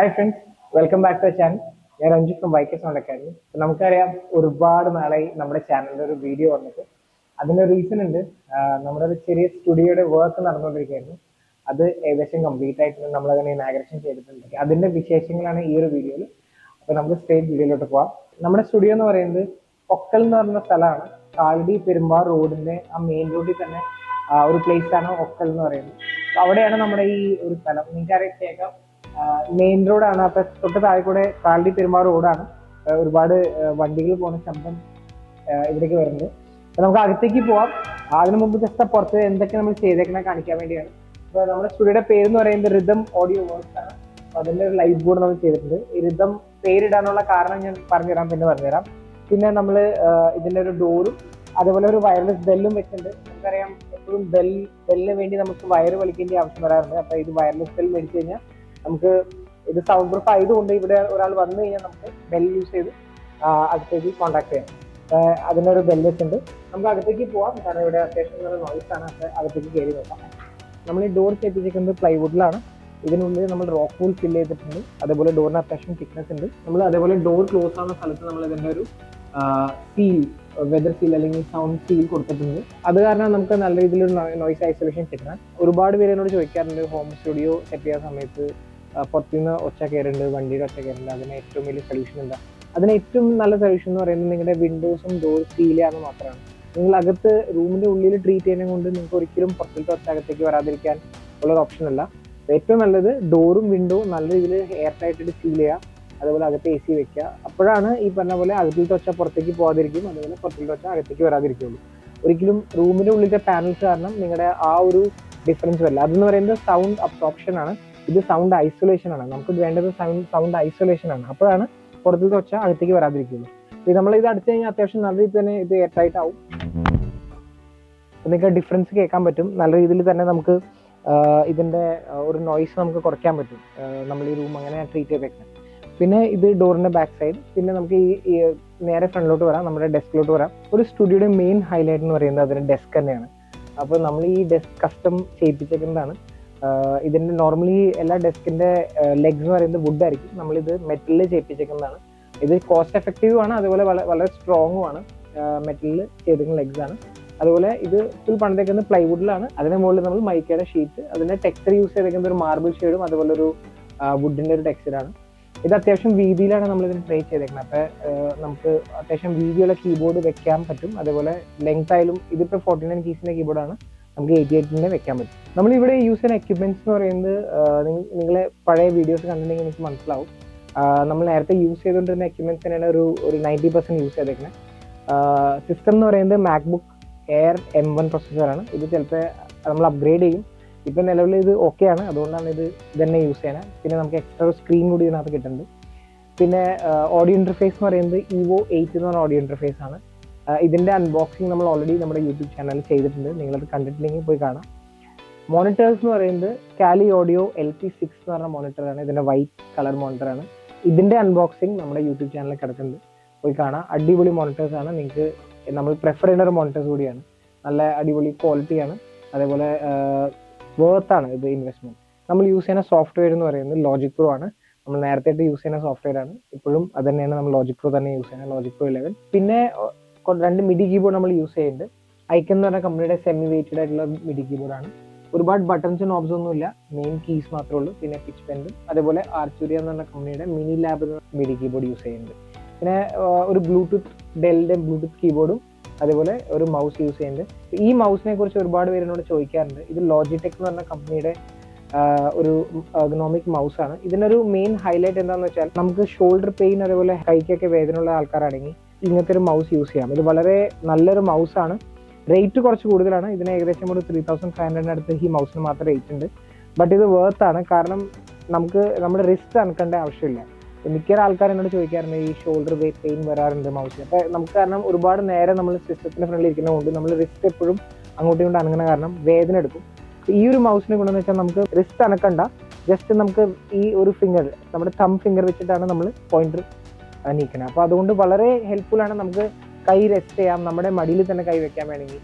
Hi friends welcome back to channel ഞാൻ Ranju from Vaikkas sound academy നമുക്കറിയാം ഒരുപാട് നാളായി നമ്മുടെ ചാനലിൽ ഒരു വീഡിയോ വന്നിട്ട്. അതിന്റെ റീസൺ ഉണ്ട്. നമ്മുടെ ഒരു ചെറിയ സ്റ്റുഡിയോയുടെ വർക്ക് നടന്നുകൊണ്ടിരിക്കുകയായിരുന്നു. അത് ഏകദേശം കംപ്ലീറ്റ് ആയിട്ട് നമ്മൾ അതിനെ ഇനാഗ്രേഷൻ ചെയ്തിട്ടുണ്ട് അതിന്റെ വിശേഷങ്ങളാണ് ഈ ഒരു വീഡിയോയിൽ അപ്പോൾ നമുക്ക് സ്ട്രേറ്റ് വീഡിയോയിലോട്ട് പോവാം. നമ്മുടെ സ്റ്റുഡിയോ എന്ന് പറയുന്നത് പൊക്കൽ എന്ന് പറയുന്ന സ്ഥലമാണ്. കാലടി പെരുമ്പാർ റോഡിന്റെ ആ മെയിൻ റോഡിൽ തന്നെ ഒരു പ്ലേസ് ആണ് ഒക്കൽ എന്ന് പറയുന്നത്. അവിടെയാണ് നമ്മുടെ ഈ ഒരു സ്ഥലം. നിങ്ങൾക്ക് അറിയാം കേൾക്കാം മെയിൻ റോഡാണ് അപ്പൊ തൊട്ട് താഴെ കൂടെ കാലടി പെരുമ്പാർ റോഡാണ് ഒരുപാട് വണ്ടികൾ പോകുന്ന ശബ്ദം ഇവിടേക്ക് വരുന്നത്. അപ്പൊ നമുക്ക് അകത്തേക്ക് പോവാം. അതിനു മുമ്പ് ജസ്റ്റ് പുറത്ത് എന്തൊക്കെ നമ്മൾ ചെയ്തേക്കണ കാണിക്കാൻ വേണ്ടിയാണ്. അപ്പൊ നമ്മുടെ സ്റ്റുഡിയോയുടെ പേര് എന്ന് പറയുന്നത് റിതം ഓഡിയോ വേർഡ്സ് ആണ്. അതിന്റെ ഒരു ലൈവ് ബോർഡ് നമ്മൾ ചെയ്തിട്ടുണ്ട്. ഈ റിതം പേരിടാനുള്ള കാരണം ഞാൻ പറഞ്ഞുതരാം പിന്നെ പറഞ്ഞുതരാം. പിന്നെ നമ്മൾ ഇതിന്റെ ഒരു ഡോറും അതുപോലെ ഒരു വയർലെസ് ബെല്ലും വെച്ചിട്ടുണ്ട്. നമുക്കറിയാം എപ്പോഴും ബെൽ ബെല്ലിന് വേണ്ടി നമുക്ക് വയർ വലിക്കേണ്ട ആവശ്യം വരാറുണ്ട്. അപ്പൊ ഇത് വയർലെസ് ബെൽ മേടിച്ചു കഴിഞ്ഞാൽ നമുക്ക് ഇത് സൗണ്ട് പ്രൂഫ് ആയതുകൊണ്ട് ഇവിടെ ഒരാൾ വന്നു കഴിഞ്ഞാൽ നമുക്ക് ബെൽ യൂസ് ചെയ്ത് അടുത്തേക്ക് കോൺടാക്ട് ചെയ്യാം. അതിനൊരു ബെൽ ഉണ്ട്. നമുക്ക് അകത്തേക്ക് പോവാം. കാരണം ഇവിടെ അത്യാവശ്യം നല്ല നോയിസ് ആണ്. അകത്തേക്ക് കയറി നോക്കാം. നമ്മൾ ഈ ഡോർ ചെയ്യിപ്പിച്ചിരിക്കുന്നത് പ്ലൈവുഡിലാണ് ഇതിനുള്ളിൽ നമ്മൾ റോക്ക് വൂൾ ഫില്ല് ചെയ്തിട്ടുണ്ട്. അതേപോലെ ഡോറിന് അത്യാവശ്യം തിക്നെസ് ഉണ്ട്. നമ്മൾ അതേപോലെ ഡോർ ക്ലോസ് ആവുന്ന സ്ഥലത്ത് നമ്മൾ ഇതിന്റെ ഒരു സീൽ വെതർ സീൽ അല്ലെങ്കിൽ സൗണ്ട് സീൽ കൊടുത്തിട്ടുണ്ട്. അത് കാരണം നമുക്ക് നല്ല രീതിയിലൊരു നോയിസ് ഐസൊലേഷൻ കിട്ടണം. ഒരുപാട് പേര് എന്നോട് ചോദിക്കാറുണ്ട് ഹോം സ്റ്റുഡിയോ സെറ്റ് ചെയ്യുന്ന സമയത്ത് പുറത്തുനിന്ന് ഒച്ച കയറുന്നുണ്ട് വണ്ടിയുടെ ഒച്ച കയറുന്നുണ്ട് അതിന് ഏറ്റവും വലിയ സൊല്യൂഷൻ എന്താ? അതിന് ഏറ്റവും നല്ല സൊല്യൂഷൻ എന്ന് പറയുന്നത് നിങ്ങളുടെ വിൻഡോസും ഡോർ സീൽ ചെയ്യാന്ന് മാത്രമാണ്. നിങ്ങൾ അകത്ത് റൂമിന്റെ ഉള്ളിൽ ട്രീറ്റ് ചെയ്യുന്നത് കൊണ്ട് നിങ്ങൾക്ക് ഒരിക്കലും പുറത്തിലത്തെ ഒച്ച അകത്തേക്ക് വരാതിരിക്കാൻ ഉള്ളൊരു ഓപ്ഷൻ അല്ല. ഏറ്റവും നല്ലത് ഡോറും വിൻഡോവും നല്ല രീതിയിൽ എയർ ടൈറ്റായിട്ട് സീൽ ചെയ്യുക. അതുപോലെ അകത്ത് എ സി വെക്കുക. അപ്പോഴാണ് ഈ പറഞ്ഞ പോലെ അകത്തിലത്തെ ഒച്ച പുറത്തേക്ക് പോകാതിരിക്കും. അതുപോലെ പുറത്തിലത്തെ ഒച്ച അകത്തേക്ക് വരാതിരിക്കുള്ളൂ ഒരിക്കലും റൂമിന്റെ ഉള്ളിലത്തെ പാനൽസ് കാരണം നിങ്ങളുടെ ആ ഒരു ഡിഫറൻസ് വരില്ല. അതെന്ന് പറയുന്നത് സൗണ്ട് അബ്സോപ്ഷൻ ആണ്. ഇത് സൗണ്ട് ഐസൊലേഷൻ ആണ്. നമുക്ക് വേണ്ടത് സൗണ്ട് സൗണ്ട് ഐസൊലേഷൻ ആണ്. അപ്പോഴാണ് പുറത്തേക്ക് ഒച്ച അകത്തേക്ക് വരാതിരിക്കുന്നത്. ഇത് നമ്മൾ ഇത് അടിച്ചു കഴിഞ്ഞാൽ അത്യാവശ്യം നല്ല രീതിയിൽ തന്നെ ഇത് എയർ ആവും. നിങ്ങൾക്ക് ഡിഫറൻസ് കേൾക്കാൻ പറ്റും. നല്ല രീതിയിൽ തന്നെ നമുക്ക് ഇതിന്റെ ഒരു നോയ്സ് നമുക്ക് കുറയ്ക്കാൻ പറ്റും. നമ്മൾ ഈ റൂം അങ്ങനെ ട്രീറ്റ് ചെയ്ത് ചെയ്തേക്കുന്നത് പിന്നെ ഇത് ഡോറിന്റെ ബാക്ക് സൈഡ് പിന്നെ നമുക്ക് ഈ നേരെ ഫ്രണ്ടിലോട്ട് വരാം. നമ്മുടെ ഡെസ്കിലോട്ട് വരാം. ഒരു സ്റ്റുഡിയോയുടെ മെയിൻ ഹൈലൈറ്റ് എന്ന് പറയുന്നത് അതിന്റെ ഡെസ്ക് തന്നെയാണ്. അപ്പോൾ നമ്മൾ ഈ ഡെസ്ക് കസ്റ്റം ചെയ്യിപ്പിച്ചേക്കുന്നതാണ്. ആഹ് ഇതിന്റെ നോർമലി എല്ലാ ഡെസ്കിന്റെ ലെഗ്സ് എന്ന് പറയുന്നത് വുഡ് ആയിരിക്കും. നമ്മളിത് മെറ്റലിൽ ചെയ്യിപ്പിച്ചേക്കുന്നതാണ്. ഇത് കോസ്റ്റ് എഫക്റ്റീവ് ആണ് അതുപോലെ വള- വളരെ സ്ട്രോങ്ങും ആണ്. മെറ്റലിൽ ചെയ്തിരിക്കുന്ന ലെഗ്സ് ആണ്. അതുപോലെ ഇത് ഫുൾ പണിതേക്കുന്നത് പ്ലൈവുഡിലാണ് അതിന് മുകളിൽ നമ്മൾ മൈക്കയുടെ ഷീറ്റ് അതിന്റെ ടെക്സ്ചർ യൂസ് ചെയ്തേക്കുന്നത് ഒരു മാർബിൾ ഷെയ്ഡും അതുപോലെ ഒരു വുഡിന്റെ ഒരു ടെക്സ്ചറാണ് ഇത് അത്യാവശ്യം വീതിയിലാണ് നമ്മൾ ഇതിന് ട്രൈ ചെയ്തേക്കുന്നത്. അപ്പൊ നമുക്ക് അത്യാവശ്യം വീതിയുള്ള കീബോർഡ് വെക്കാൻ പറ്റും. അതേപോലെ ലെങ്ത് ആയാലും ഇതിപ്പോ ഫോർട്ടി നയൻ കീസിന്റെ കീബോർഡാണ് നമുക്ക് എയ്റ്റി എയ്റ്റിന്റെ വെക്കാൻ പറ്റും. നമ്മൾ ഇവിടെ യൂസ് ചെയ്യുന്ന എക്യുപ്മെന്റ്സ് എന്ന് പറയുന്നത് നിങ്ങളെ പഴയ വീഡിയോസ് കണ്ടിട്ടുണ്ടെങ്കിൽ എനിക്ക് മനസ്സിലാവും. നമ്മൾ നേരത്തെ യൂസ് ചെയ്തുകൊണ്ടിരുന്ന എക്യുപ്മെന്റ്സ് തന്നെയാണ് ഒരു ഒരു നയന്റി പെർസെന്റ് യൂസ് ചെയ്തേക്കുന്നത് സിസ്റ്റം എന്ന് പറയുന്നത് മാക്ബുക്ക് എയർ എം വൺ പ്രൊസസ്സറാണ് ഇത് ചിലപ്പോൾ നമ്മൾ അപ്ഗ്രേഡ് ചെയ്യും. ഇപ്പം നിലവിൽ ഇത് ഓക്കെ ആണ്. അതുകൊണ്ടാണ് ഇത് തന്നെ യൂസ് ചെയ്യണത് പിന്നെ നമുക്ക് എക്സ്ട്രാ സ്ക്രീൻ കൂടി ഇതിനകത്ത് കിട്ടുന്നുണ്ട്. പിന്നെ ഓഡിയോ ഇന്റർഫേസ് എന്ന് പറയുന്നത് ഇവോ എയ്റ്റ് എന്ന് പറഞ്ഞ ഓഡിയോ ഇന്റർഫേസ് ആണ്. ആ, ഇതിന്റെ അൺബോക്സിംഗ് നമ്മൾ ഓൾറെഡി നമ്മുടെ യൂട്യൂബ് ചാനലിൽ ചെയ്തിട്ടുണ്ട്. നിങ്ങളത് കണ്ടിട്ടില്ലെങ്കിൽ പോയി കാണാം. മോണിറ്റേഴ്സ് എന്ന് പറയുന്നത് കാലി ഓഡിയോ എൽ പി സിക്സ് എന്ന് പറഞ്ഞ മോണിറ്ററാണ് ഇതിന്റെ വൈറ്റ് കളർ മോണിറ്ററാണ് ഇതിന്റെ അൺബോക്സിങ് നമ്മുടെ യൂട്യൂബ് ചാനലിൽ കിടക്കുന്നുണ്ട്. പോയി കാണാം. അടിപൊളി മോണിറ്റേഴ്സ് ആണ്. നിങ്ങൾക്ക് നമ്മൾ പ്രിഫർ ചെയ്യുന്ന ഒരു മോണിറ്റേഴ്സ് കൂടിയാണ്. നല്ല അടിപൊളി ക്വാളിറ്റിയാണ് അതേപോലെ വേർത്ത് ആണ് ഇത് ഇൻവെസ്റ്റ്മെന്റ് നമ്മൾ യൂസ് ചെയ്യുന്ന സോഫ്റ്റ്വെയർ എന്ന് പറയുന്നത് ലോജിക് പ്രോ ആണ്. നമ്മൾ നേരത്തെ യൂസ് ചെയ്യുന്ന സോഫ്റ്റ്വെയർ ആണ്. ഇപ്പോഴും അത് തന്നെയാണ്. നമ്മൾ ലോജിക് പ്രോ തന്നെ യൂസ് ചെയ്യുന്നത്. ലോജിക് പ്രോ ഇലവൻ പിന്നെ രണ്ട് മിഡി കീബോർഡ് നമ്മൾ യൂസ് ചെയ്യുന്നുണ്ട് ഐക്കൻ എന്ന് പറഞ്ഞ കമ്പനിയുടെ സെമി വെയിറ്റഡ് ആയിട്ടുള്ള മിഡി കീബോർഡ് ആണ്. ഒരുപാട് നോബ്സും ഒന്നും ഇല്ല മെയിൻ കീസ് മാത്രമേ ഉള്ളൂ. പിന്നെ പിച്ച് പെൻഡും അതേപോലെ ആർച്ചൂരിയ എന്ന് പറഞ്ഞ കമ്പനിയുടെ mini lab MIDI keyboard use ചെയ്യുന്നുണ്ട് പിന്നെ ഒരു ബ്ലൂടൂത്ത് ഡെലിന്റെ ബ്ലൂടൂത്ത് കീബോർഡും അതേപോലെ ഒരു മൗസ് യൂസ് ചെയ്യുന്നുണ്ട് ഈ മൗസിനെ കുറിച്ച് ഒരുപാട് പേര് എന്നോട് ചോദിക്കാറുണ്ട്. ഇത് ലോജിടെക് എന്ന് പറഞ്ഞ കമ്പനിയുടെ ഒരു എർഗണോമിക് മൗസ് ആണ്. ഇതിനൊരു മെയിൻ ഹൈലൈറ്റ് എന്താണെന്ന് വെച്ചാൽ നമുക്ക് ഷോൾഡർ പെയിൻ അതേപോലെ കൈക്കൊക്കെ വേദനയുള്ള ആൾക്കാരാണെങ്കിൽ ഇങ്ങനത്തെ ഒരു മൗസ് യൂസ് ചെയ്യാം. ഇത് വളരെ നല്ലൊരു മൗസ് ആണ്. റേറ്റ് കുറച്ച് കൂടുതലാണ്. ഇതിന് ഏകദേശം ഒരു ത്രീ തൗസൻഡ് ഫൈവ് ഹൺഡ്രഡിന് അടുത്ത് ഈ മൗസിന് മാത്രം റേറ്റ് ഉണ്ട്. ബട്ട് ഇത് വേർത്ത് ആണ്. കാരണം നമുക്ക് നമ്മുടെ റിസ്ക് അനക്കേണ്ട ആവശ്യമില്ല. മിക്ക ആൾക്കാർ എന്നോട് ചോദിക്കാറുണ്ട് ഈ ഷോൾഡർ പെയിൻ വരാറുണ്ട് മൗസിൽ അപ്പൊ നമുക്ക് കാരണം ഒരുപാട് നേരം നമ്മൾ സിസ്റ്റത്തിന് ഫ്രണ്ടിൽ ഇരിക്കുന്നതുകൊണ്ട് നമ്മൾ റിസ്റ്റ് എപ്പോഴും അങ്ങോട്ടും ഇങ്ങോട്ടും അനങ്ങുന്ന കാരണം വേദന എടുക്കും. ഈ ഒരു മൗസിനെ കൊണ്ടെന്ന് വെച്ചാൽ നമുക്ക് റിസ്റ്റ് അനക്കണ്ട. ജസ്റ്റ് നമുക്ക് ഈ ഒരു ഫിംഗർ നമ്മുടെ തം ഫിംഗർ വെച്ചിട്ടാണ് നമ്മൾ പോയിന്റർ നീക്കുന്നത് അപ്പോൾ അതുകൊണ്ട് വളരെ ഹെൽപ്ഫുൾ ആണ് നമുക്ക് കൈ റെസ്റ്റ് ചെയ്യാം നമ്മുടെ മടിയിൽ തന്നെ കൈ വെക്കാൻ വേണമെങ്കിൽ.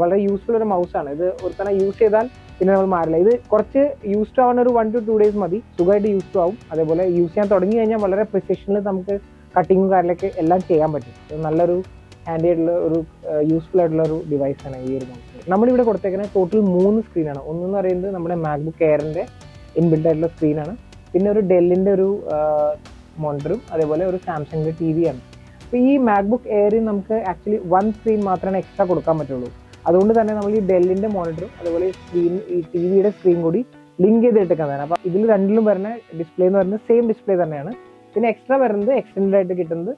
വളരെ യൂസ്ഫുൾ ഒരു മൗസ് ആണ്. ഇത് ഒരു തന്നെ യൂസ് ചെയ്താൽ പിന്നെ നമ്മൾ മാറില്ല. ഇത് കുറച്ച് യൂസ്ഡ് ആവുന്ന ഒരു വൺ ടു ടു ഡേയ്സ് മതി. സുഖമായിട്ട് യൂസ് ടു ആവും. അതേപോലെ യൂസ് ചെയ്യാൻ തുടങ്ങി കഴിഞ്ഞാൽ വളരെ പ്രിസിഷനിൽ നമുക്ക് കട്ടിങ്ങും കാര്യങ്ങളൊക്കെ എല്ലാം ചെയ്യാൻ പറ്റും. നല്ലൊരു ഹാൻഡി ആയിട്ടുള്ള ഒരു യൂസ്ഫുൾ ആയിട്ടുള്ള ഒരു ഡിവൈസ് ആണ് ഈ ഒരു മൗസ് നമ്മളിവിടെ കൊടുത്തേക്കുന്ന ടോട്ടൽ മൂന്ന് സ്ക്രീനാണ് ഒന്നെന്ന് പറയുന്നത് നമ്മുടെ മാക്ബുക്ക് എയറിന്റെ ഇൻബിൽഡ് ആയിട്ടുള്ള സ്ക്രീനാണ് പിന്നെ ഒരു ഡെല്ലിന്റെ ഒരു മോണിറ്ററും അതേപോലെ ഒരു സാംസങ്ങിന്റെ ടി വി ആണ്. അപ്പോൾ ഈ മാക്ബുക്ക് എയറിൽ നമുക്ക് ആക്ച്വലി വൺ സ്ക്രീൻ മാത്രമേ എക്സ്ട്രാ കൊടുക്കാൻ പറ്റുള്ളൂ. അതുകൊണ്ട് തന്നെ നമ്മൾ ഈ ഡെല്ലിന്റെ മോണിറ്ററും അതുപോലെ സ്ക്രീൻ ഈ ടി വിയുടെ സ്ക്രീൻ കൂടി ലിങ്ക് ചെയ്തിട്ടേക്കുന്നതാണ് അപ്പോൾ ഇതിൽ രണ്ടിലും വരുന്ന ഡിസ്പ്ലേ എന്ന് പറയുന്നത് സെയിം ഡിസ്പ്ലേ തന്നെയാണ്. പിന്നെ എക്സ്ട്രാ വരുന്നത് എക്സ്റ്റൻഡ് ആയിട്ട് കിട്ടുന്നത്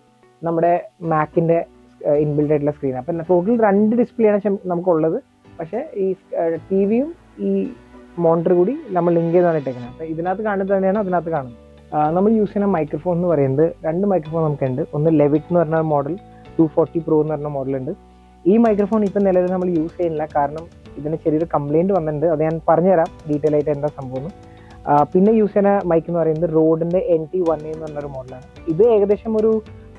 നമ്മുടെ മാക്കിന്റെ ഇൻബിൽഡ് ആയിട്ടുള്ള സ്ക്രീൻ അപ്പം ടോട്ടൽ രണ്ട് ഡിസ്പ്ലേ ആണ് നമുക്കുള്ളത്. പക്ഷേ ഈ ടി വിയും ഈ മോണിറ്റർ കൂടി നമ്മൾ ലിങ്ക് ചെയ്താണ് ഇട്ടേക്കുന്നത്. അപ്പം ഇതിനകത്ത് കാണുന്നത് തന്നെയാണ് അതിനകത്ത് കാണുന്നത്. നമ്മൾ യൂസ് ചെയ്യുന്ന മൈക്രോഫോൺ എന്ന് പറയുന്നത് രണ്ട് മൈക്രോഫോൺ നമുക്കുണ്ട്. ഒന്ന് ലെവിറ്റ് എന്ന് പറഞ്ഞ മോഡൽ ടു ഫോർട്ടി പ്രോ എന്ന് പറഞ്ഞ മോഡലുണ്ട് ഈ മൈക്രോഫോൺ ഇപ്പം നിലവിൽ നമ്മൾ യൂസ് ചെയ്യുന്നില്ല. കാരണം ഇതിന് ചെറിയൊരു കംപ്ലയിന്റ് വന്നിട്ടുണ്ട്. അത് ഞാൻ പറഞ്ഞുതരാം. ഡീറ്റെയിൽ ആയിട്ട് എന്താ സംഭവം. പിന്നെ യൂസ് ചെയ്യുന്ന മൈക്ക് എന്ന് പറയുന്നത് റോഡിന്റെ എൻ ടി വൺ എന്ന് പറഞ്ഞൊരു മോഡലാണ് ഇത് ഏകദേശം ഒരു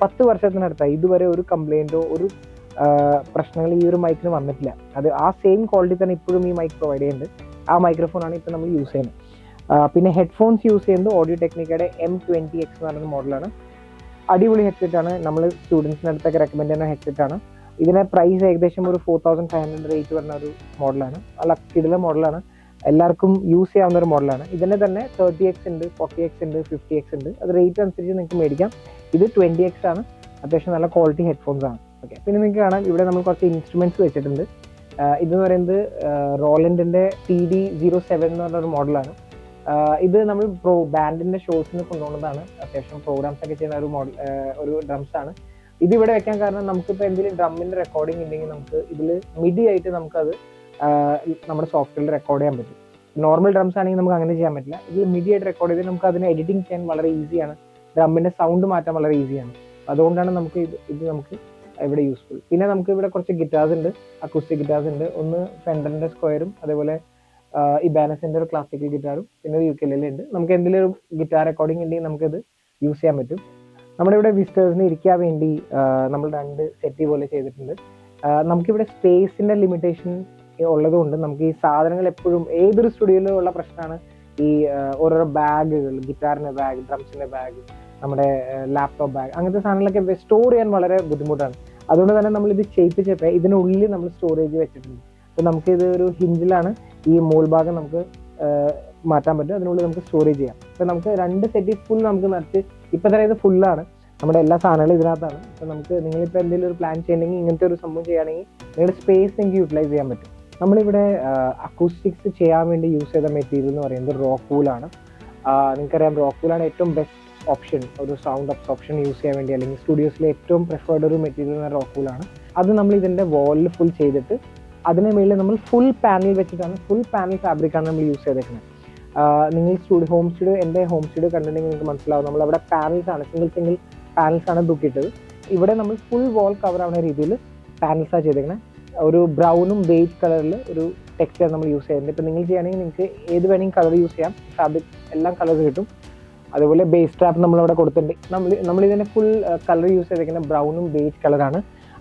പത്ത് വർഷത്തിനടുത്തായി. ഇതുവരെ ഒരു കംപ്ലയിന്റോ ഒരു പ്രശ്നങ്ങൾ ഈ ഒരു മൈക്കിന് വന്നിട്ടില്ല. അത് ആ സെയിം ക്വാളിറ്റി തന്നെ ഇപ്പോഴും ഈ മൈക്ക് പ്രൊവൈഡ് ചെയ്യുന്നുണ്ട്. ആ മൈക്രോഫോണാണ് ഇപ്പം നമ്മൾ യൂസ് ചെയ്യുന്നത്. പിന്നെ ഹെഡ്ഫോൺസ് യൂസ് ചെയ്യുന്നത് ഓഡിയോ ടെക്നിക്കയുടെ എം ട്വന്റി എക്സ് എന്ന് പറയുന്ന മോഡലാണ് അടിപൊളി ഹെഡ്സെറ്റ് ആണ്. നമ്മൾ സ്റ്റുഡൻസിന് അടുത്തൊക്കെ റെക്കമെൻഡ് ചെയ്യുന്ന ഹെഡ്സെറ്റ് ആണ്. ഇതിന് പ്രൈസ് ഏകദേശം ഒരു four thousand five hundred rate വരുന്ന ഒരു മോഡലാണ് നല്ല മോഡലാണ് എല്ലാവർക്കും യൂസ് ചെയ്യാവുന്ന ഒരു മോഡലാണ് ഇതിന് തന്നെ തേർട്ടി എക്സ് ഉണ്ട് ഫോർട്ടി എക്സ് ഉണ്ട് ഫിഫ്റ്റി എക്സ് ഉണ്ട്. അത് റേറ്റ് അനുസരിച്ച് നിങ്ങൾക്ക് മേടിക്കാം. ഇത് ട്വന്റി എക്സ് ആണ്. അത്യാവശ്യം നല്ല ക്വാളിറ്റി ഹെഡ്ഫോൺസ് ആണ്. ഓക്കെ പിന്നെ നിങ്ങൾക്ക് കാണാം. ഇവിടെ നമ്മൾ കുറച്ച് ഇൻസ്ട്രുമെന്റ്സ് വെച്ചിട്ടുണ്ട്. ഇതെന്ന് പറയുന്നത് റോലൻഡിന്റെ ടി ഡി സീറോ സെവൻ എന്ന് പറഞ്ഞൊരു മോഡലാണ് ഇത് നമ്മൾ പ്രോ ബാൻഡിന്റെ ഷോസിന് കൊണ്ടുപോകുന്നതാണ്. അത്യാവശ്യം പ്രോഗ്രാംസ് ഒക്കെ ചെയ്യുന്ന ഒരു മോഡൽ ഒരു ഡ്രംസ് ആണ്. ഇത് ഇവിടെ വെക്കാൻ കാരണം നമുക്കിപ്പോൾ എന്തെങ്കിലും ഡ്രമ്മിന്റെ റെക്കോർഡിംഗ് ഉണ്ടെങ്കിൽ നമുക്ക് ഇതിൽ മിഡി ആയിട്ട് നമുക്കത് നമ്മുടെ സോഫ്റ്റ്വെയറിൽ റെക്കോർഡ് ചെയ്യാൻ പറ്റും. നോർമൽ ഡ്രംസ് ആണെങ്കിൽ നമുക്ക് അങ്ങനെ ചെയ്യാൻ പറ്റില്ല. ഇതിൽ മിഡി ആയിട്ട് റെക്കോർഡ് ചെയ്ത് നമുക്ക് അതിനെ എഡിറ്റിംഗ് ചെയ്യാൻ വളരെ ഈസിയാണ് ഡ്രമ്മിന്റെ സൗണ്ട് മാറ്റാൻ വളരെ ഈസിയാണ് അതുകൊണ്ടാണ് നമുക്ക് ഇത് ഇത് നമുക്ക് ഇവിടെ യൂസ്ഫുൾ പിന്നെ നമുക്ക് ഇവിടെ കുറച്ച് ഗിറ്റാർസ് ഉണ്ട് അക്കൂസ്റ്റിക് ഗിറ്റാർസ് ഉണ്ട്. ഒന്ന് ഫെൻഡറിന്റെ സ്ക്വയറും അതേപോലെ ഇബാനസിന്റെ ഒരു ക്ലാസിക്കൽ ഗിറ്റാറും പിന്നെ യു കെ ഉണ്ട്. നമുക്ക് എന്തെങ്കിലും ഒരു ഗിറ്റാർ റെക്കോർഡിംഗ് ഉണ്ടെങ്കിൽ നമുക്കത് യൂസ് ചെയ്യാൻ പറ്റും. നമ്മുടെ ഇവിടെ വിസിറ്റേഴ്സിന് ഇരിക്കാൻ വേണ്ടി നമ്മൾ രണ്ട് സെറ്റ് പോലെ ചെയ്തിട്ടുണ്ട്. നമുക്കിവിടെ സ്പേസിന്റെ ലിമിറ്റേഷൻ ഉള്ളത് കൊണ്ട് നമുക്ക് ഈ സാധനങ്ങൾ എപ്പോഴും ഏതൊരു സ്റ്റുഡിയോയിലും ഉള്ള പ്രശ്നമാണ് ഈ ഓരോരോ ബാഗുകൾ ഗിറ്റാറിന്റെ ബാഗ് ഡ്രംസിന്റെ ബാഗ് നമ്മുടെ ലാപ്ടോപ്പ് ബാഗ് അങ്ങനത്തെ സാധനങ്ങളൊക്കെ സ്റ്റോർ ചെയ്യാൻ വളരെ ബുദ്ധിമുട്ടാണ്. അതുകൊണ്ട് തന്നെ നമ്മൾ ഇത് ചെയ്യിപ്പിച്ചപ്പോൾ ഇതിനുള്ളിൽ നമ്മൾ സ്റ്റോറേജ് വെച്ചിട്ടുണ്ട്. അപ്പോൾ നമുക്ക് ഇത് ഒരു ഹിഞ്ചിലാണ് ഈ മോൾ ഭാഗം നമുക്ക് മാറ്റാൻ പറ്റും. അതിനുള്ളിൽ നമുക്ക് സ്റ്റോറേജ് ചെയ്യാം. അപ്പം നമുക്ക് രണ്ട് സെറ്റ് ഫുൾ നമുക്ക് നിറച്ച് ഇപ്പം തന്നെ ഇത് ഫുള്ളാണ് നമ്മുടെ എല്ലാ സാധനങ്ങളും ഇതിനകത്താണ്. അപ്പം നമുക്ക് നിങ്ങളിപ്പോൾ എന്തെങ്കിലും ഒരു പ്ലാൻ ചെയ്യണമെങ്കിൽ ഇങ്ങനത്തെ ഒരു സംഭവം ചെയ്യുകയാണെങ്കിൽ നിങ്ങളുടെ സ്പേസ് നിങ്ങൾക്ക് യൂട്ടിലൈസ് ചെയ്യാൻ പറ്റും. നമ്മളിവിടെ അക്കൂസ്റ്റിക്സ് ചെയ്യാൻ വേണ്ടി യൂസ് ചെയ്ത മെറ്റീരിയൽ എന്ന് പറയുന്നത് റോക്ക് വൂളാണ് നിങ്ങൾക്കറിയാം റോക്ക് വൂളാണ് ഏറ്റവും ബെസ്റ്റ് ഓപ്ഷൻ ഒരു സൗണ്ട് ഓപ്ഷൻ യൂസ് ചെയ്യാൻ വേണ്ടി അല്ലെങ്കിൽ സ്റ്റുഡിയോസിലെ ഏറ്റവും പ്രിഫേർഡ് ഒരു മെറ്റീരിയൽ എന്ന് റോക്ക് വൂളാണ് അത് നമ്മൾ ഇതിന്റെ വാളിൽ ഫുൾ ചെയ്തിട്ട് അതിന് മേളിൽ നമ്മൾ ഫുൾ പാനൽ വെച്ചിട്ടാണ് ഫുൾ പാനൽ ഫാബ്രിക്കാണ് നമ്മൾ യൂസ് ചെയ്തേക്കുന്നത് നിങ്ങൾ സ്റ്റുഡിയോ ഹോം സ്റ്റുഡിയോ എന്റെ ഹോം സ്റ്റുഡിയോ കണ്ടിട്ടുണ്ടെങ്കിൽ നിങ്ങൾക്ക് മനസ്സിലാവും. നമ്മൾ അവിടെ പാനൽസ് ആണ് സിംഗിൾ സിംഗിൾ പാനൽസ് ആണ് തൂക്കിയിട്ടത്. ഇവിടെ നമ്മൾ ഫുൾ വാൾ കവർ ആവുന്ന രീതിയിൽ പാനൽസ് ആണ് ചെയ്തേക്കുന്നത് ഒരു ബ്രൗണും ബേജ് കളറിൽ ഒരു ടെക്സ്ചർ നമ്മൾ യൂസ് ചെയ്യുന്നുണ്ട് ഇപ്പം നിങ്ങൾ ചെയ്യുകയാണെങ്കിൽ നിങ്ങൾക്ക് ഏത് വേണമെങ്കിൽ കളർ യൂസ് ചെയ്യാം. ഫാബ്രിക് എല്ലാം കളർ കിട്ടും. അതുപോലെ ബേസ് ട്രാപ്പ് നമ്മളിവിടെ കൊടുത്തിട്ടുണ്ട്. നമ്മൾ നമ്മൾ ഫുൾ കളർ യൂസ് ചെയ്തേക്കുന്നത് ബ്രൗണും ബേജ് കളറാണ്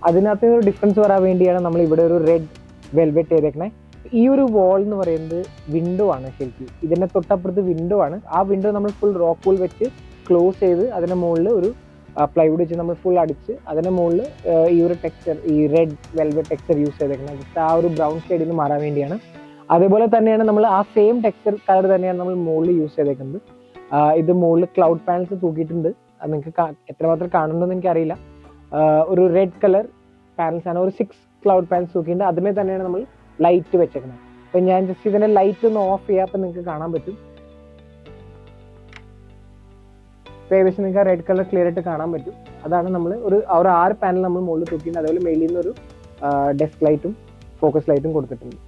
അതിനകത്ത് ഒരു ഡിഫറൻസ് വരാൻ വേണ്ടിയാണ് നമ്മൾ ഇവിടെ ഒരു റെഡ് വെൽവെറ്റ് ചെയ്തേക്കണേ ഈ ഒരു വോൾ എന്ന് പറയുന്നത് വിൻഡോ ആണ് ശരിക്കും. ഇതിന്റെ തൊട്ടപ്പുറത്ത് വിൻഡോ ആണ്. ആ വിൻഡോ നമ്മൾ ഫുൾ റോക്ക് വൂൾ വെച്ച് ക്ലോസ് ചെയ്ത് അതിന്റെ മുകളിൽ ഒരു പ്ലൈവുഡ് വെച്ച് നമ്മൾ ഫുൾ അടിച്ച് അതിന്റെ മുകളിൽ ഈ ഒരു ടെക്സ്ചർ ഈ റെഡ് വെൽവെറ്റ് ടെക്സ്ചർ യൂസ് ചെയ്തേക്കുന്നത് ജസ്റ്റ് ആ ഒരു ബ്രൗൺ ഷെയ്ഡിൽ മാറാൻ വേണ്ടിയാണ്. അതേപോലെ തന്നെയാണ് നമ്മൾ ആ സെയിം ടെക്സ്ചർ കളർ തന്നെയാണ് നമ്മൾ മുകളിൽ യൂസ് ചെയ്തേക്കുന്നത്. ഇത് മുകളിൽ ക്ലൗഡ് പാനൽസ് തൂക്കിയിട്ടുണ്ട്. നിങ്ങൾക്ക് എത്രമാത്രം കാണുന്നുണ്ടെന്ന് എനിക്കറിയില്ല. ഒരു റെഡ് കളർ പാനൽസ് ആണ്. ഒരു സിക്സ് ക്ലൗഡ് പാൻസ് തൂക്കിയിട്ടുണ്ട് അതിമേ തന്നെയാണ് നമ്മൾ ലൈറ്റ് വെച്ചേക്കുന്നത്. അപ്പൊ ഞാൻ ജസ്റ്റ് ഇതിനെ ലൈറ്റ് ഒന്ന് ഓഫ് ചെയ്യാം. അപ്പൊ നിങ്ങൾക്ക് കാണാൻ പറ്റും. ഏകദേശം നിങ്ങൾക്ക് റെഡ് കളർ ക്ലിയർ ആയിട്ട് കാണാൻ പറ്റും. അതാണ് നമ്മൾ ഒരു ഒരു ആറ് പാനൽ നമ്മൾ മുകളിൽ തൂക്കിയിട്ടുണ്ട്. അതുപോലെ നിന്ന് ഒരു ഡെസ്ക് ലൈറ്റും ഫോക്കസ് ലൈറ്റും കൊടുത്തിട്ടുണ്ട്.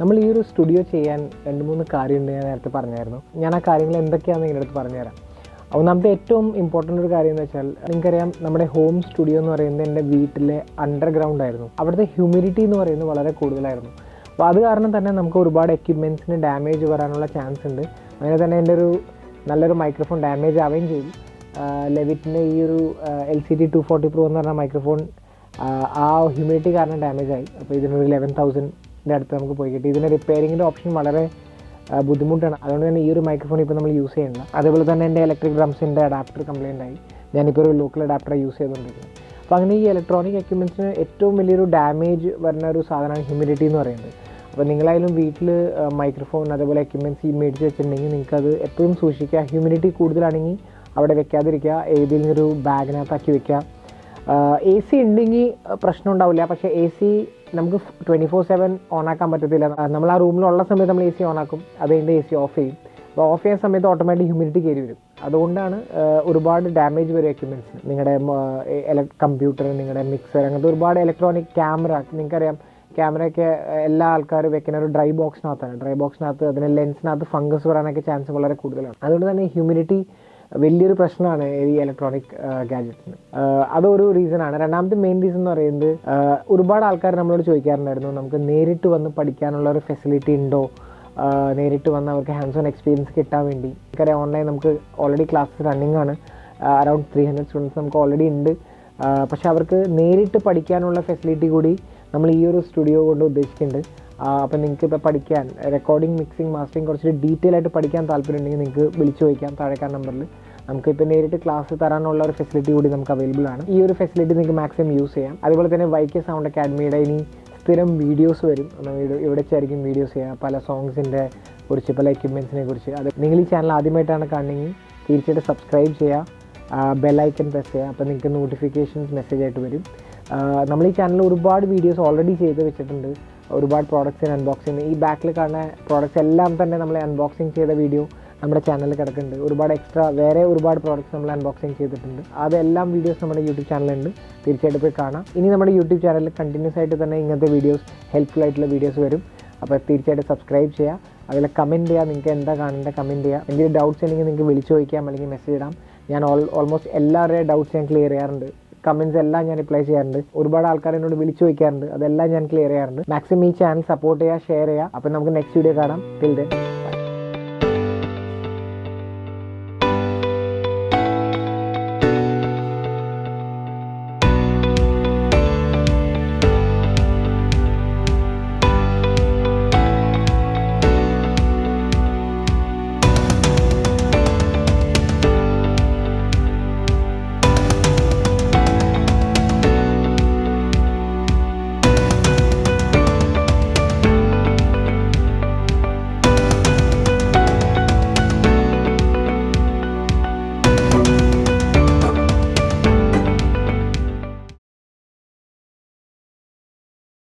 നമ്മൾ ഈ ഒരു സ്റ്റുഡിയോ ചെയ്യാൻ രണ്ട് മൂന്ന് കാര്യമുണ്ട് ഞാൻ നേരത്തെ പറഞ്ഞായിരുന്നു. ഞാൻ ആ കാര്യങ്ങൾ എന്തൊക്കെയാണെന്ന് നിങ്ങളുടെ അടുത്ത് പറഞ്ഞുതരാം. ഒന്നാമത്തെ ഏറ്റവും ഇമ്പോർട്ടന്റ് ഒരു കാര്യം എന്ന് വെച്ചാൽ നിങ്ങൾക്കറിയാം നമ്മുടെ ഹോം സ്റ്റുഡിയോ എന്ന് പറയുന്നത് എന്റെ വീട്ടിലെ അണ്ടർഗ്രൗണ്ട് ആയിരുന്നു. അവിടുത്തെ ഹ്യൂമിഡിറ്റി എന്ന് പറയുന്നത് വളരെ കൂടുതലായിരുന്നു. അപ്പോൾ അത് കാരണം തന്നെ നമുക്ക് ഒരുപാട് എക്യുപ്മെൻസിന് ഡാമേജ് വരാനുള്ള ചാൻസ് ഉണ്ട്. അങ്ങനെ തന്നെ എന്റെ ഒരു നല്ലൊരു മൈക്രോഫോൺ ഡാമേജ് ആവുകയും ചെയ്തു. ലെവിറ്റിന്റെ ഈ ഒരു L C T two forty pro എന്ന് പറഞ്ഞ മൈക്രോഫോൺ ആ ഹ്യൂമിഡിറ്റി കാരണം ഡാമേജ് ആയി. അപ്പോൾ ഇതിനൊരു ലെവൻ തൗസൻഡിന്റെ അടുത്ത് നമുക്ക് പോയി കിട്ടി. ഇതിന് റിപ്പയറിങ്ങിന്റെ ഓപ്ഷൻ വളരെ ബുദ്ധിമുട്ടാണ്. അതുകൊണ്ട് തന്നെ ഈ ഒരു മൈക്രോഫോൺ ഇപ്പോൾ നമ്മൾ യൂസ് ചെയ്യുന്നില്ല. അതേപോലെ തന്നെ എന്റെ ഇലക്ട്രിക് ഡ്രംസിന്റെ അഡാപ്റ്റർ കംപ്ലൈന്റ് ആയി. ഞാനിപ്പോൾ ഒരു ലോക്കൽ അഡാപ്റ്റർ യൂസ് ചെയ്തുകൊണ്ടിരിക്കുന്നത് അപ്പോൾ അങ്ങനെ ഈ ഇലക്ട്രോണിക് എക്യുപ്മെന്റ്സിന് ഏറ്റവും വലിയൊരു ഡാമേജ് വരുന്ന ഒരു സാധനമാണ് ഹ്യൂമിഡിറ്റി എന്ന് പറയുന്നത്. അപ്പോൾ നിങ്ങളായാലും വീട്ടിൽ മൈക്രോഫോൺ അതേപോലെ എക്യുപ്മെന്റ്സ് ഈ മേടിച്ച് വെച്ചിട്ടുണ്ടെങ്കിൽ നിങ്ങൾക്കത് എപ്പോഴും സൂക്ഷിക്കുക. ഹ്യൂമിഡിറ്റി കൂടുതലാണെങ്കിൽ അവിടെ വെക്കാതിരിക്കുക. ഏതെങ്കിലും ഒരു ബാഗിനകത്താക്കി വെക്കുക. എ സി ഉണ്ടെങ്കിൽ പ്രശ്നം ഉണ്ടാവില്ല പക്ഷേ എ സി നമുക്ക് ട്വന്റി ഫോർ സെവൻ ഓണാക്കാൻ പറ്റത്തില്ല. നമ്മൾ ആ റൂമിലുള്ള സമയത്ത് നമ്മൾ എ സി ഓണാക്കും. അത് കഴിഞ്ഞ് എ സി ഓഫ് ചെയ്യും. അപ്പോൾ ഓഫ് ചെയ്യുന്ന സമയത്ത് ഓട്ടോമാറ്റിക് ഹ്യൂമിഡിറ്റി കയറി വരും. അതുകൊണ്ടാണ് ഒരുപാട് ഡാമേജ് വരും എക്യുപ്മെന്റ്സിന് നിങ്ങളുടെ കമ്പ്യൂട്ടർ നിങ്ങളുടെ മിക്സർ അങ്ങനത്തെ ഒരുപാട് ഇലക്ട്രോണിക് ക്യാമറ നിങ്ങൾക്കറിയാം ക്യാമറയൊക്കെ എല്ലാ ആൾക്കാരും വെക്കുന്ന ഒരു ഡ്രൈ ബോക്സിനകത്താണ് ഡ്രൈ ബോക്സിനകത്ത് അതിന് ലെൻസിനകത്ത് ഫംഗസ് വരാനൊക്കെ ചാൻസ് വളരെ കൂടുതലാണ്. അതുകൊണ്ട് തന്നെ ഹ്യൂമിഡിറ്റി വലിയൊരു പ്രശ്നമാണ് ഈ ഇലക്ട്രോണിക് ഗാഡ്ജറ്റ്സിന് അതൊരു റീസൺ ആണ്. രണ്ടാമത്തെ മെയിൻ റീസൺ എന്ന് പറയുന്നത് ഒരുപാട് ആൾക്കാർ നമ്മളോട് ചോദിക്കാറുണ്ടായിരുന്നു നമുക്ക് നേരിട്ട് വന്ന് പഠിക്കാനുള്ള ഒരു ഫെസിലിറ്റി ഉണ്ടോ? നേരിട്ട് വന്ന് അവർക്ക് ഹാൻഡ്സ് ഓൺ എക്സ്പീരിയൻസ് കിട്ടാൻ വേണ്ടി. നമുക്കറിയാം ഓൺലൈൻ നമുക്ക് ഓൾറെഡി ക്ലാസ്സസ് റണ്ണിങ് ആണ്. അറൗണ്ട് ത്രീ ഹൺഡ്രഡ് സ്റ്റുഡൻസ് നമുക്ക് ഓൾറെഡി ഉണ്ട്. പക്ഷേ അവർക്ക് നേരിട്ട് പഠിക്കാനുള്ള ഫെസിലിറ്റി കൂടി നമ്മൾ ഈ ഒരു സ്റ്റുഡിയോ കൊണ്ട് ഉദ്ദേശിക്കുന്നുണ്ട്. അപ്പം നിങ്ങൾക്ക് ഇപ്പോൾ പഠിക്കാൻ റെക്കോർഡിംഗ് മിക്സിംഗ് മാസ്റ്ററിങ് കുറച്ച് ഡീറ്റെയിൽ ആയിട്ട് പഠിക്കാൻ താല്പര്യം ഉണ്ടെങ്കിൽ നിങ്ങൾക്ക് വിളിച്ചു ചോദിക്കാം താഴേക്കാർ നമ്പറിൽ നമുക്ക് ഇപ്പോൾ നേരിട്ട് ക്ലാസ് തരാനുള്ള ഒരു ഫെസിലിറ്റി കൂടി നമുക്ക് അവൈലബിൾ ആണ്. ഈ ഒരു ഫെസിലിറ്റി നിങ്ങൾക്ക് മാക്സിമം യൂസ് ചെയ്യാം. അതുപോലെ തന്നെ വൈക്കെ സൗണ്ട് അക്കാഡമിയുടെ ഇനി സ്ഥിരം വീഡിയോസ് വരും. ഇവിടെ വെച്ചായിരിക്കും വീഡിയോസ് ചെയ്യുക. പല സോങ്സിന്റെ കുറിച്ച് പല എക്യുപ്മെൻസിനെ കുറിച്ച്. അത് നിങ്ങൾ ഈ ചാനൽ ആദ്യമായിട്ടാണ് കാണുന്നെങ്കിൽ തീർച്ചയായിട്ടും സബ്സ്ക്രൈബ് ചെയ്യുക. ബെല്ലൈക്കൻ പ്രസ് ചെയ്യുക. അപ്പോൾ നിങ്ങൾക്ക് നോട്ടിഫിക്കേഷൻസ് മെസ്സേജ് ആയിട്ട് വരും. നമ്മൾ ഈ ചാനലിൽ ഒരുപാട് വീഡിയോസ് ഓൾറെഡി ചെയ്ത് വെച്ചിട്ടുണ്ട്. ഒരുപാട് പ്രോഡക്റ്റ്സിന് അൺബോക്സിങ് ഈ ബാക്കിൽ കാണുന്ന പ്രോഡക്റ്റ്സ് എല്ലാം തന്നെ നമ്മൾ അൺബോക്സിങ് ചെയ്ത വീഡിയോ നമ്മുടെ ചാനലിൽ കിടക്കുന്നുണ്ട്. ഒരുപാട് എക്സ്ട്രാ വേറെ ഒരുപാട് പ്രോഡക്റ്റ്സ് നമ്മൾ അൺബോക്സിങ് ചെയ്തിട്ടുണ്ട്. അതെല്ലാം വീഡിയോസ് നമ്മുടെ യൂട്യൂബ് ചാനലുണ്ട് തീർച്ചയായിട്ടും പോയി കാണാം. ഇനി നമ്മുടെ യൂട്യൂബ് ചാനലിൽ കണ്ടിന്യൂസ് ആയിട്ട് തന്നെ ഇങ്ങനത്തെ വീഡിയോസ് ഹെൽപ്ഫുൾ ആയിട്ടുള്ള വീഡിയോസ് വരും. അപ്പോൾ തീർച്ചയായിട്ടും സബ്സ്ക്രൈബ് ചെയ്യുക അതിൽ കമന്റ് ചെയ്യുക നിങ്ങൾക്ക് എന്താ കാണേണ്ടത് കമന്റ് ചെയ്യുക എന്തെങ്കിലും ഡൗട്ട്സ് ഉണ്ടെങ്കിൽ നിങ്ങൾക്ക് വിളിച്ചു ചോദിക്കാം അല്ലെങ്കിൽ മെസ്സേജ് ഇടാം. ഞാൻ ഓൾ ഓൾമോസ്റ്റ് എല്ലാവരുടെയും ഡൗട്ട്സ് ഞാൻ ക്ലിയർ ചെയ്യാറുണ്ട്. കമൻസ് എല്ലാം ഞാൻ റിപ്ലൈ ചെയ്യാറുണ്ട്. ഒരുപാട് ആൾക്കാർ എന്നോട് വിളിച്ചു വയ്ക്കാറുണ്ട്. അതെല്ലാം ഞാൻ ക്ലിയർ ചെയ്യാറുണ്ട്. മാക്സിമം ഈ ചാനൽ സപ്പോർട്ട് ചെയ്യുക ഷെയർ ചെയ്യുക. അപ്പം നമുക്ക് നെക്സ്റ്റ് വീഡിയോ കാണാം. Till then